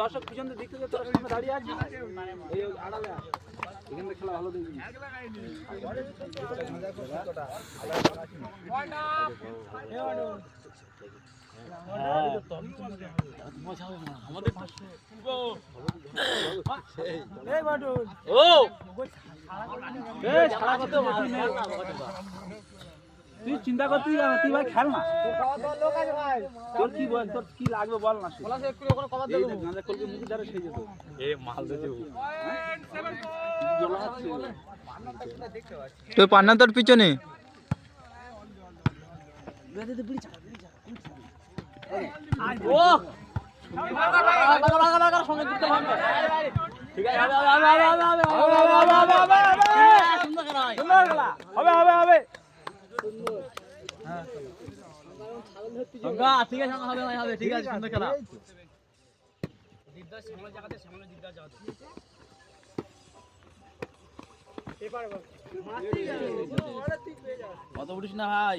দর্শক পিছন দেখতে তোরা সামনে দাঁড়িয়ে আছিস এই আড়ালে এখানে খেলা ভালো দেখবি ও তুই চিন্তা কর তুই তুই ভাই খেল না। তোর কি বল তোর কি লাগবে বল না তুই পান্না তোর পিছনে। ও! সঙ্গে ঠিক আছে ভাই কত উঠিস না ভাই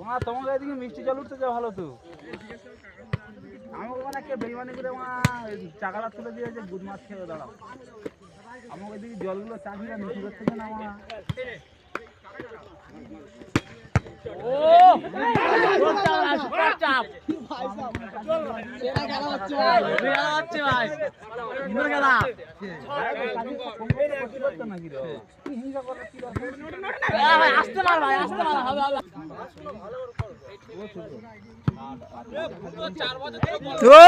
তোমার তোমাকে এদিকে মিষ্টি জল উঠতে যাও ভালো তো। আমাকে মানে কে বেইমানি করে, মা চাকাটা তুলে দিয়েছে গুদ মাছ খেয়ে দাঁড়াও। আমাকে এদিকে জলগুলো চাপিয়ে মিষ্টি করতে না আমার ও চাপ হচ্ছে ভাই সুন্দর খেলা আসতে পার ভাই আসতে পার হবে হবে ও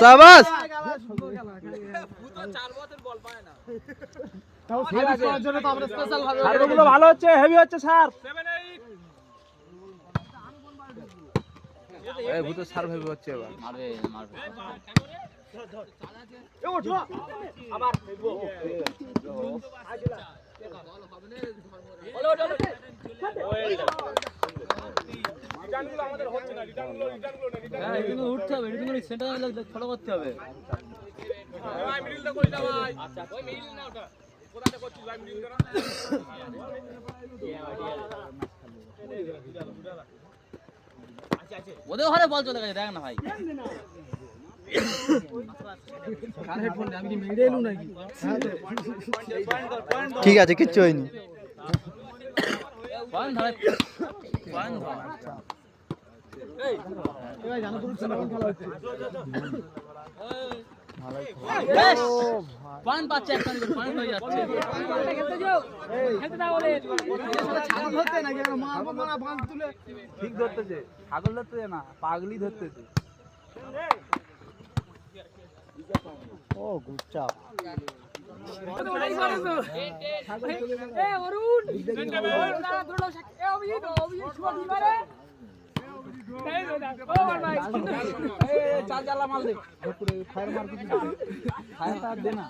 সাবাস ভালো হচ্ছে হেভি হচ্ছে সার এই ভূত সার্ভাইভ হচ্ছে এবার। মারবে মারবে। হ্যাঁ, উঠতে হবে সেন্টার ফলো করতে হবে। আচ্ছা করছিস ভাই মিডিল করা ওদের ঘরে বল চলে গেছে দেখ না ভাই। ঠিক আছে কিচ্ছু হয়নি। পয়েন্ট পান পাচ্ছে একটা করে পান হয়ে যাচ্ছে খেতে যাও খেতে দাও বলে ছাগল ধরতে নাকি মা বন্ধনা পান তুলে ঠিক ধরতেছে ছাগল ধরতেছে না পাগলি ধরতেছে ও গুচ্চা অরুণ জ্বালা মাল দেখ কিছু ফায়ার তার দে না।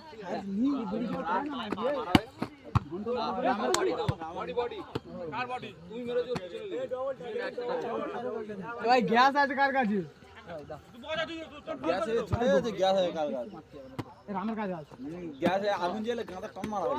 ভাই গ্যাস আছে কার কাছে? গ্যাসে চলে গেছে কাছে? আছে। গ্যাসে আগুন জ্বলে গাঁদা কম মারা হয়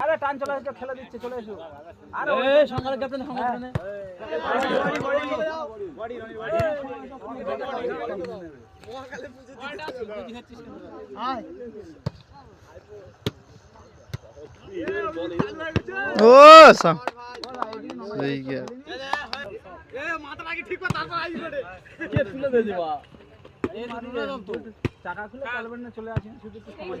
আরে টান চলে এসো খেলা চলে এসো আরে সঙ্গে ক্যাপ্টেন সঙ্গে ও টাকা খুলে কালবেন না চলে আসেন শুধু একটু সময়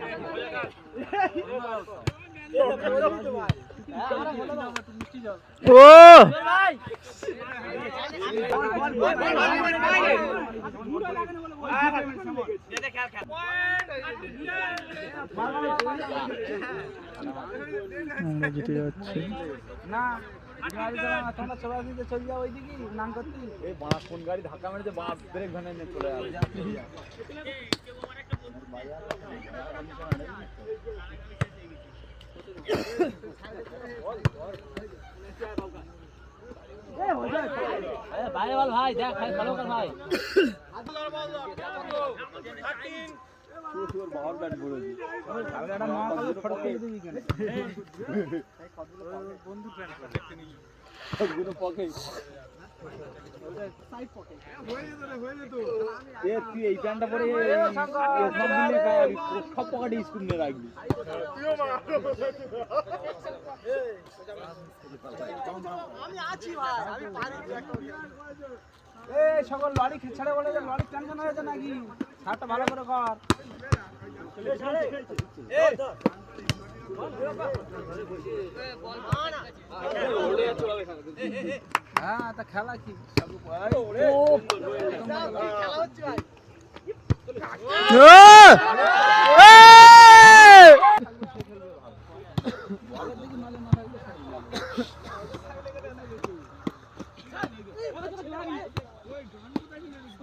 আমরা যেতে যাচ্ছি। না। এই বাঁ কোন গাড়ি ধাক্কা মেরেছে বাঁ ব্রেক ভ্যানে নিয়ে চলে আসে বাইরে বল ভাই দেখ ভাই ফলো কর ভাই। তুই এই প্যান্টটা পরে সব পকেটে স্কুল নিয়ে রাখবি এই সকল লরি ছেড়ে বলে যে লরি টেনশন হয়েছে নাকি? ছাড়টা ভালো করে কর। হ্যাঁ তা খেলা কি?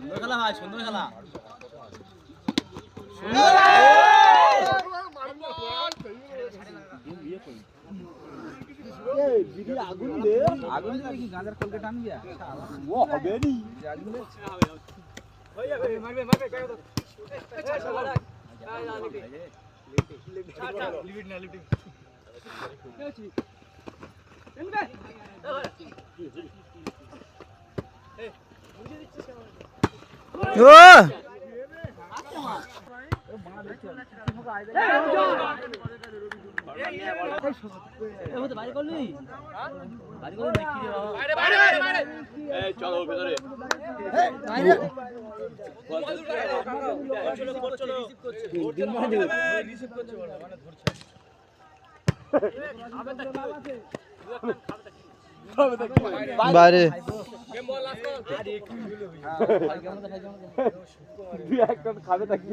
সুন্দর খেলা ভাই সুন্দর খেলা। আগুন দে আগুন দিলে কি গাঁজার কলকে টানবি ও হবে নি ও বাড়ি করলি বাড়ি করলি নাকি রে বাবা চলো ভেতরে বাইরে তুই বাইরে। খাবে তা কি